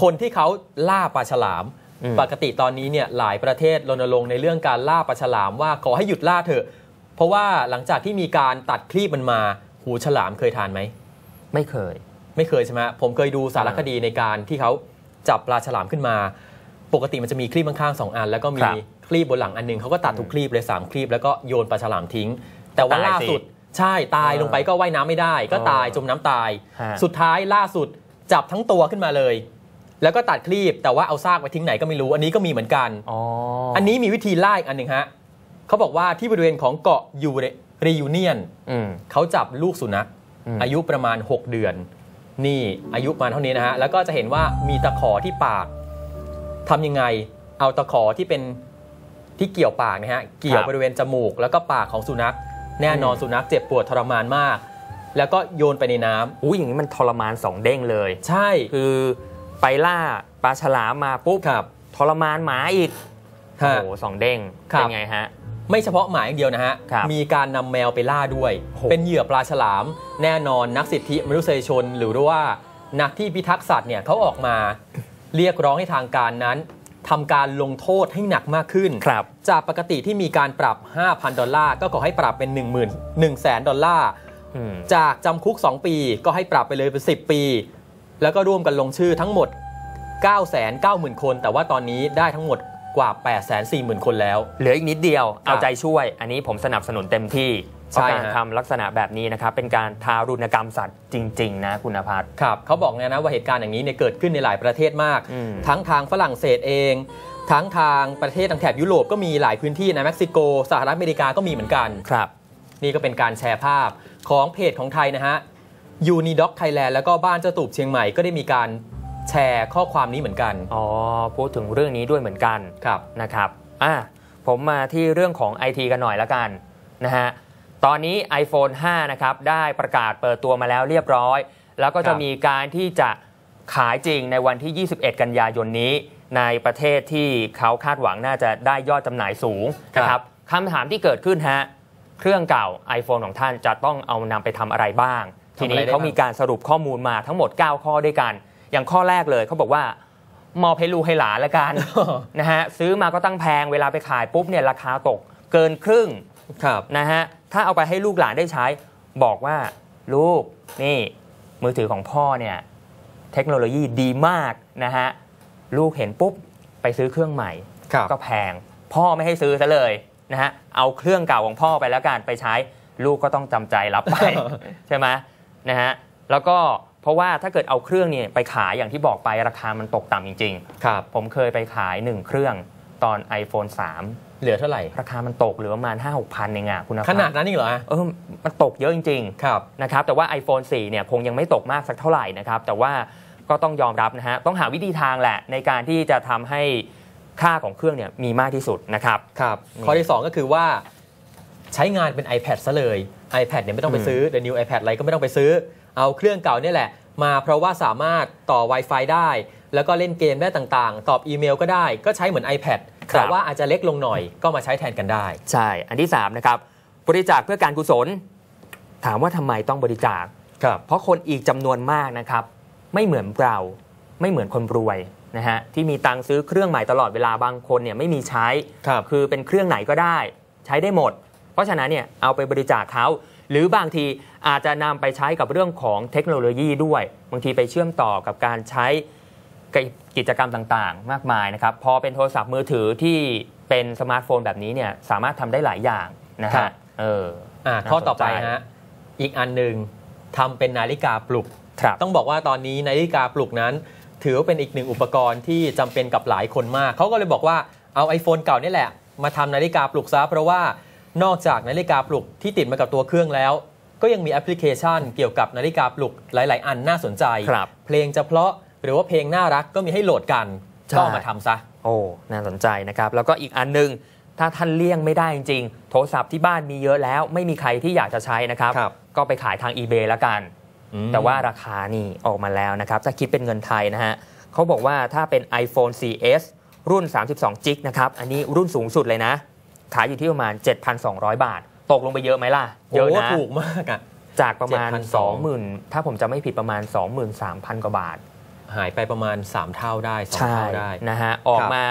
คนที่เขาล่าปลาฉลามอืมปกติตอนนี้เนี่ยหลายประเทศรณรงค์ในเรื่องการล่าปลาฉลามว่าขอให้หยุดล่าเถอะ เพราะว่าหลังจากที่มีการตัดคลีบมันมา หูฉลามเคยทานไหมไม่เคย ไม่เคยใช่ไหมผมเคยดูสารคดีในการที่เขาจับปลาฉลามขึ้นมา ปกติมันจะมีคลีบข้างๆสองอัน แล้วก็มีครับคลีบบนหลังอันหนึงเขาก็ตัดทุกคลีบเลยสามคลีบแล้วก็โยนปลาฉลามทิ้ง แต่ว่าตายล่าสิสุดใช่ตายเออลงไปก็ว่ายน้ำไม่ได้ ก็ตายเออจมน้ำตายฮะสุดท้ายล่าสุดจับทั้งตัวขึ้นมาเลย แล้วก็ตัดคลีบแต่ว่าเอาซากไปทิ้งไหนก็ไม่รู้ อันนี้ก็มีเหมือนกันอ๋ออันนี้มีวิธีล่าอีกอันหนึ่งฮะเขาบอกว่าที่บริเวณของเกาะยูเรรียูเนียนอืมเขาจับลูกสุนัขอืมอายุประมาณ 6 เดือน นี่อายุประมาณเท่านี้นะฮะ แล้วก็จะเห็นว่ามีตะขอที่ปากทำยังไง เอาตะขอที่เป็นที่เกี่ยวปากนะฮะ เกี่ยวบริเวณจมูก แล้วก็ปากของสุนัข แน่นอนสุนัขเจ็บปวดทรมานมาก แล้วก็โยนไปในน้ำอุ้ยอย่างนี้มันทรมานสองเด้งเลย ใช่ คือ ไปล่าปลาฉลามมาปุ๊บครับทรมานหมาอีกโอ้ฮะโหสองเด้งครับเป็นไงฮะไม่เฉพาะหมาอย่างเดียวนะฮะครับมีการนำแมวไปล่าด้วยโอ้โหเป็นเหยื่อปลาฉลาม แน่นอนนักสิทธิมนุษยชน หรือว่านักที่พิทักษ์สัตว์เนี่ยเขาออกมาเรียกร้องให้ทางการนั้นทำการลงโทษให้หนักมากขึ้นครับจากปกติที่มีการปรับ 5,000 ดอลลาร์ก็ขอให้ปรับเป็น 1 0 0 0 0 1แสนดอลลาร์อืมจากจำคุก 2 ปีก็ให้ปรับไปเลยเป็น 10 ปี แล้วก็ร่วมกันลงชื่อทั้งหมด 990,000 คน แต่ว่าตอนนี้ได้ทั้งหมดกว่า 840,000 คนแล้ว เหลืออีกนิดเดียวครับเอาใจช่วย อันนี้ผมสนับสนุนเต็มที่เพใช่ราะการฮะทำลักษณะแบบนี้นะครับ เป็นการทารุณกรรมสัตว์จริง ๆ นะคุณพัฒน์ครับเขาบอกเนี่ยนะว่าเหตุการณ์อย่างนี้เนี่ยเกิดขึ้นในหลายประเทศมากอืมทั้งทางฝรั่งเศสเอง ทั้งทางประเทศทางแถบยุโรปก็มีหลายพื้นที่นะเม็กซิโกสหรัฐอเมริกาก็มีเหมือนกันครับ นี่ก็เป็นการแชร์ภาพของเพจของไทยนะฮะยูนีด็อกไทยแลนด์แล้วก็บ้านเจ้าตูบเชียงใหม่ก็ได้มีการ แชร์ข้อความนี้เหมือนกัน อ๋อ พูดถึงเรื่องนี้ด้วยเหมือนกันครับนะครับอะผมมาที่เรื่องของ IT กันหน่อยละกันนะฮะตอนนี้ iPhone 5 นะครับ ได้ประกาศเปิดตัวมาแล้วเรียบร้อย แล้วก็จะครับมีการที่จะขายจริงในวันที่ 21 กันยายนนี้ ในประเทศที่เขาคาดหวังน่าจะได้ยอดจำหน่ายสูงนะครับคำถามที่เกิดขึ้นฮะเครื่องเก่า iPhone ของท่านจะต้องเอานำไปทำอะไรบ้าง ทีนี้เขามีการสรุปข้อมูลมาทั้งหมด 9 ข้อด้วยกัน อย่างข้อแรกเลยเขาบอกว่ามอบให้ลูกให้หลานละกันนะฮะซื้อมาก็ตั้งแพงเวลาไปขายปุ๊บเนี่ยราคาตกเกินครึ่งครับนะฮะถ้าเอาไปให้ลูกหลานได้ใช้ บอกว่าลูกนี่มือถือของพ่อเนี่ยเทคโนโลยีดีมากนะฮะลูกเห็นปุ๊บไปซื้อเครื่องใหม่ครับก็แพง พ่อไม่ให้ซื้อซะเลยนะฮะเอาเครื่องเก่าของพ่อไปแล้วกันไปใช้ ลูกก็ต้องจำใจรับไปใช่ไหมนะฮะแล้วก็ เพราะว่าถ้าเกิดเอาเครื่องเนี่ยไปขายอย่างที่บอกไปราคามันตกต่ำจริงครับๆผมเคยไปขาย 1 เครื่องตอน iPhone 3 เหลือเท่าไหร่ ราคามันตกเหลือประมาณ 5 6พันเองอะคุณภาพขนาดนั้นนี่เหรอฮะเออมันตกเยอะจริงครับๆนะครับแต่ว่า iPhone 4เนี่ยคงยังไม่ตกมากสักเท่าไหร่นะครับแต่ว่าก็ต้องยอมรับนะฮะต้องหาวิธีทางแหละในการที่จะทำให้ค่าของเครื่องเนี่ยมีมากที่สุดนะครับครับนี่ข้อที่ 2 ก็คือว่าใช้งานเป็น iPad ซะเลย iPad เนี่ยไม่ต้องไปอืมซื้อ The New iPad อะไรก็ไม่ต้องไปซื้อ เอาเครื่องเก่าเนี่ยแหละ มาเพราะว่าสามารถต่อ Wi-Fi ได้ แล้วก็เล่นเกมได้ต่างๆ ตอบอีเมลก็ได้ ก็ใช้เหมือน iPad แต่ว่าอาจจะเล็กลงหน่อยก็มาใช้แทนกันได้ ใช่ อันที่3นะครับบริจาคเพื่อการกุศล ถามว่าทำไมต้องบริจาคครับเพราะคนอีกจำนวนมากนะครับ ไม่เหมือนเราไม่เหมือนคนรวยนะฮะที่มีตังค์ซื้อเครื่องใหม่ตลอดเวลาบางคนเนี่ยไม่มีใช้ครับคือเป็นเครื่องไหนก็ได้ ใช้ได้หมด เพราะฉะนั้นเนี่ยเอาไปบริจาคเขา หรือบางทีอาจจะนำไปใช้กับเรื่องของเทคโนโลยีด้วย บางทีไปเชื่อมต่อกับการใช้กิจกรรมต่างๆ มากมายนะครับ พอเป็นโทรศัพท์มือถือที่เป็นสมาร์ทโฟนแบบนี้เนี่ยสามารถทำได้หลายอย่างนะครัฮะบเอออ่าน่าข้อต่อไปสนใจฮะอีกอันหนึ่งทำเป็นนาฬิกาปลุกครับต้องบอกว่าตอนนี้นาฬิกาปลุกนั้น ถือว่าเป็นอีกหนึ่งอุปกรณ์ที่จำเป็นกับหลายคนมาก เขาก็เลยบอกว่าเอา iPhone เก่านี่แหละ มาทำนาฬิกาปลุกซะเพราะว่า นอกจากนาฬิกาปลุกที่ติดมากับตัวเครื่องแล้ว ก็ยังมีแอปพลิเคชันเกี่ยวกับนาฬิกาปลุกหลาย ๆ อันน่าสนใจครับเพลงจะเพราะหรือว่าเพลงน่ารักก็มีให้โหลดกันใช่ก็เอามาทำซะ โอ้ น่าสนใจนะครับ แล้วก็อีกอันหนึง ถ้าท่านเลี่ยงไม่ได้จริง ๆ โทรศัพท์ที่บ้านมีเยอะแล้ว ไม่มีใครที่อยากจะใช้นะครับครับก็ไปขายทาง eBay แล้วกันอืมแต่ว่าราคานี่ออกมาแล้วนะครับ ถ้าคิดเป็นเงินไทยนะฮะเขาบอกว่าถ้าเป็น iPhone 4S รุ่น 32จิกนะครับ อันนี้รุ่นสูงสุดเลยนะ ขายอยู่ที่ประมาณ 7,200 บาท ตกลงไปเยอะไหมล่ะ เยอะโอ้นะถูกมากอะจากประมาณ7,200 20,000 ถ้าผมจะไม่ผิดประมาณ 23,000 กว่าบาท หายไปประมาณ 3 เท่าได้2ใช่เท่าได้นะฮะออกมา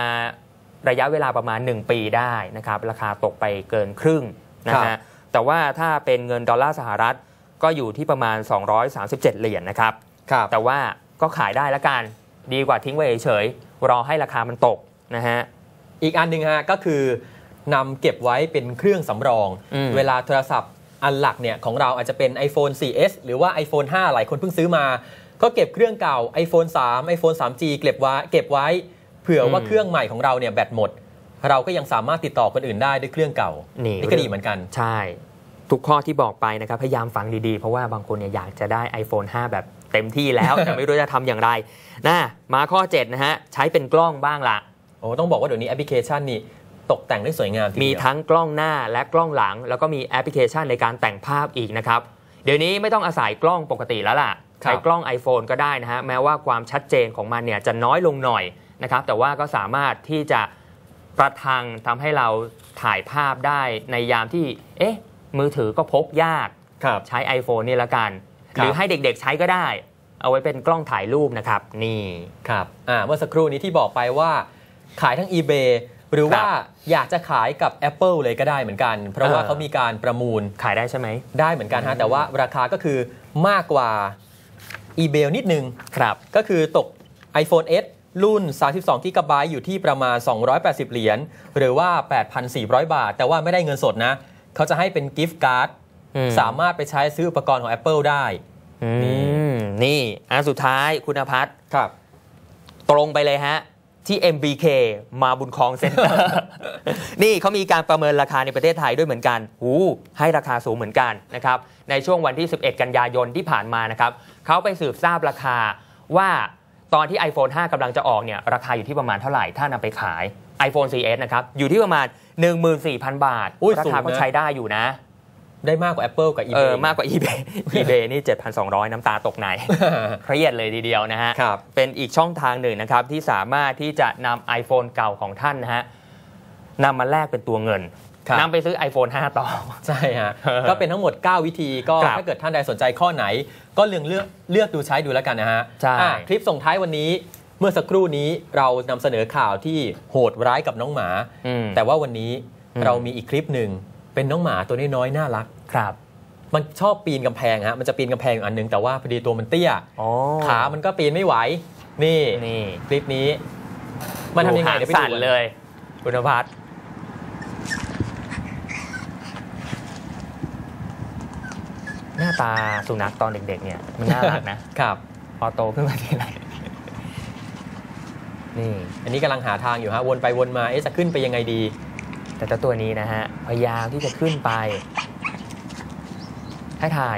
ระยะเวลาประมาณ 1 ปีได้นะครับราคาตกไปเกินครึ่งนะครัฮะบแต่ว่าถ้าเป็นเงินดอลลาร์สหรัฐก็อยู่ที่ประมาณ 237 เหรียญนะครับครับ แต่ว่าก็ขายได้ละกันดีกว่าทิ้งไว้เฉยๆรอให้ราคามันตกนะฮะอีกอันหนึ่งฮะก็คือ นำเก็บไว้เป็นเครื่องสำรองอืมเวลาโทรศัพท์อันหลักเนี่ยของเราอาจจะเป็น iPhone 4S หรือว่า iPhone 5 หลายคนเพิ่งซื้อมา ก็เก็บเครื่องเก่า iPhone 3 iPhone 3G เก็บไว้เก็บไว้ เผื่อว่าอืมเครื่องใหม่ของเราเนี่ยแบตหมด เราก็ยังสามารถติดต่อคนอื่นได้ด้วยเครื่องเก่า นี่ก็ดีเหมือนกัน ใช่ ทุกข้อที่บอกไปนะครับพยายามฟังดีๆ เพราะว่าบางคนเนี่ยอยากจะได้ iPhone 5 แบบเต็มที่แล้ว แต่ไม่รู้จะทำอย่างไรนะมาข้อ7นะฮะใช้เป็นกล้องบ้างละโอ้ต้องบอกว่าเดี๋ยวนี้แอปพลิเคชันนี่ ตกแต่งได้สวยงามทีเดียวมีทั้งกล้องหน้าและกล้องหลัง แล้วก็มีแอปพลิเคชันในการแต่งภาพอีกนะครับ เดี๋ยวนี้ไม่ต้องอาศัยกล้องปกติแล้วล่ะใช้กล้อง iPhone ก็ได้นะฮะแม้ว่าความชัดเจนของมันเนี่ยจะน้อยลงหน่อยนะครับ แต่ว่าก็สามารถที่จะประทังทำให้เราถ่ายภาพได้ในยามที่ เอ๊ะ มือถือก็พกยากครับใช้ iPhone นี่ละกันครับหรือให้เด็กๆใช้ก็ได้ เอาไว้เป็นกล้องถ่ายรูปนะครับ นี่ครับอ่าเมื่อสักครู่นี้ที่บอกไปว่าขายทั้ง eBay หรือว่าอยากจะขายกับ Apple เลยก็ได้เหมือนกัน เพราะว่าเออเขามีการประมูลขายได้ใช่ไหม ได้เหมือนกันฮะ แต่ว่าราคาก็คือมากกว่า eBay นิดนึงครับ ก็คือตก iPhone S รุ่น 32 g b อยู่ที่ประมาณ 280 เหรียญหรือว่า 8,400 บาท แต่ว่าไม่ได้เงินสดนะ เขาจะให้เป็นกิฟต์การ์ดอืมสามารถไปใช้ซื้ออุปกรณ์ของ Apple ได้อืมนี่อันสุดท้ายคุณพัฒน์ครับ ตรงไปเลยฮะ ที่ MBK มาบุญคลองเซ็นเตอร์นี่เขามีการประเมินราคาในประเทศไทยด้วยเหมือนกันหูให้ราคาสูงเหมือนกันนะครับในช่วงวันที่ 11 กันยายนที่ผ่านมานะครับเขาไปสืบทราบราคาว่าตอนที่ iPhone 5กำลังจะออกเนี่ยราคาอยู่ที่ประมาณเท่าไหร่ ถ้านำไปขาย iPhone 4S นะครับอยู่ที่ประมาณ 14,000 บาทอุ้ยราสูงคานะก็ใช้ได้อยู่นะ ได้มากกว่า Apple กับเอ eBay อมากกว่า eBay eBay นี่ 7,200 น้ำตาตกในเครียดเลยทีเดียวนะฮะครับเป็นอีกช่องทางหนึ่งนะครับ ที่สามารถที่จะนำ iPhone เก่าของท่านนะฮะนำมาแลกเป็นตัวเงินครับนำไปซื้อ iPhone 5 ต่อ ใช่ฮะ ก็เป็นทั้งหมด 9 วิธีก็ครับถ้าเกิดท่านใดสนใจข้อไหน ก็เลือกเลือกเลือกดูใช้ดูแล้วกันนะฮะใช่อะคลิปส่งท้ายวันนี้เมื่อสักครู่นี้เรานำเสนอข่าวที่โหดร้ายกับน้องหมาอืมแต่ว่าวันนี้อืมเรามีอีกคลิปหนึ่ง เป็นน้องหมาตัวน้อยๆน่ารัก ครับ มันชอบปีนกำแพงฮะ มันจะปีนกำแพงอยู่อันหนึงแต่ว่าพอดีตัวมันเตี้ย อ๋อขา มันก็ปีนไม่ไหว นี่นี่คลิปนี้ มันทำยังไงดูเดี๋ยวไปหาดูสั่นกันเลยคุณพัฒน์หน้าตาสุนัขตอนเด็ก ๆ เนี่ย มันน่ารักนะ ครับ พอโตขึ้นมาทีไรนี่ อันนี้กำลังหาทางอยู่ฮะ วนไปวนมา เอ๊ะจะขึ้นไปยังไงดี แต่เจ้าตัวนี้นะฮะพยายามที่จะขึ้นไป ให้ถ่าย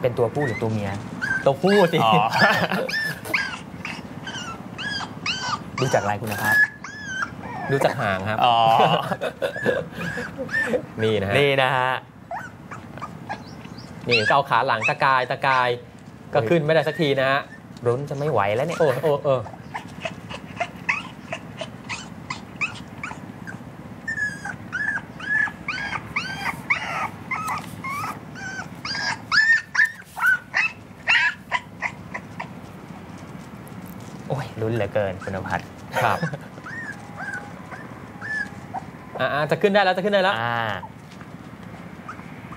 เป็นตัวผู้หรือตัวเมีย ตัวผู้สิอ๋อ ดูจากอะไรคุณนะครับดูจากหางครับ อ๋อ นี่นะฮะ นี่นะฮะ นี่ก็เอาขาหลังตะกายตะกาย ก็ขึ้นไม่ได้สักทีนะฮะ รุ้นจะไม่ไหวแล้วเนี่ย โอ้โอ้เออ โอ้ยรุ้น เหลือเกินคุณพัฒน์ครับอ่าจะขึ้นได้แล้วจะขึ้นได้แล้วอ่า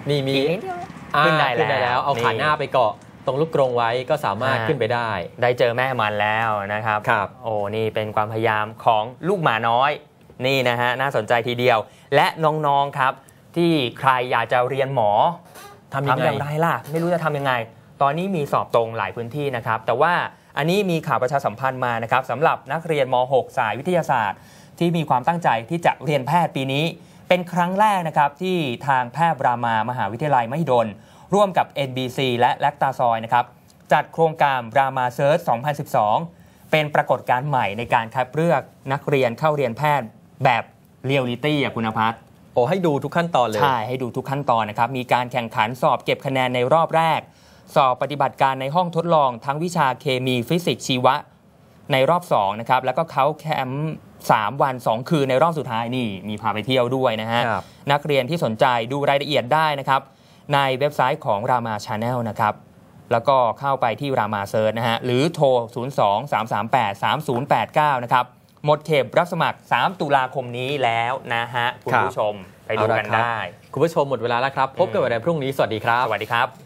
นี่มีอีกนิดเดียวอ่าขึ้นได้ขึ้นได้แล้แล้ววเอาขานี่หน้าไปเกาะตรงลูกกรงไว้ก็สามารถอ่าขึ้นไปได้ ได้เจอแม่มันแล้วนะครับครับโอ้นี่เป็นความพยายามของลูกหมาน้อย นี่นะฮะน่าสนใจทีเดียว และน้องๆครับ ที่ใครอยากจะเรียนหมอทำยังไงอย่างไรล่ะ ไม่รู้จะทำยังไง ตอนนี้มีสอบตรงหลายพื้นที่นะครับ แต่ว่า อันนี้มีข่าวประชาสัมพันธ์มานะครับสำหรับนักเรียนม .6 สายวิทยาศาสตร์ ที่มีความตั้งใจที่จะเรียนแพทย์ปีนี้ เป็นครั้งแรกนะครับที่ทางแพทย์รามามหาวิทยาลัยมหิดล ร่วมกับ NBC และแลคตาซอยนะครับจัดโครงการรามาเซิร์ช2012 เป็นปรากฏการณ์ใหม่ในการคัดเลือกนักเรียนเข้าเรียนแพทย์แบบเรียลลิตี้อะคุณพัฒน์โอ้ให้ดูทุกขั้นตอนเลย ใช่ ให้ดูทุกขั้นตอนนะครับ มีการแข่งขันสอบเก็บคะแนนในรอบแรก สอบปฏิบัติการในห้องทดลองทั้งวิชาเคมีฟิสิกส์ชีวะในรอบ2นะครับแล้วก็เขาแคมป์3วัน 2 คืนในรอบสุดท้ายนี่มีพาไปเที่ยวด้วยนะฮะครับนักเรียนที่สนใจดูรายละเอียดได้นะครับ ในเว็บไซต์ของรามาชาแนลนะครับแล้วก็เข้าไปที่รามาเซิร์ชนะฮะหรือโทร 02 338 3089 นะครับหมดเขตรับสมัคร 3 ตุลาคมนี้แล้วนะฮะ คุณครับผู้ชมไปดูกันเอาละครับได้ คุณผู้ชมหมดเวลาแล้วครับ พบกันวันพรุ่งนี้ สวัสดีครับ สวัสดีครับ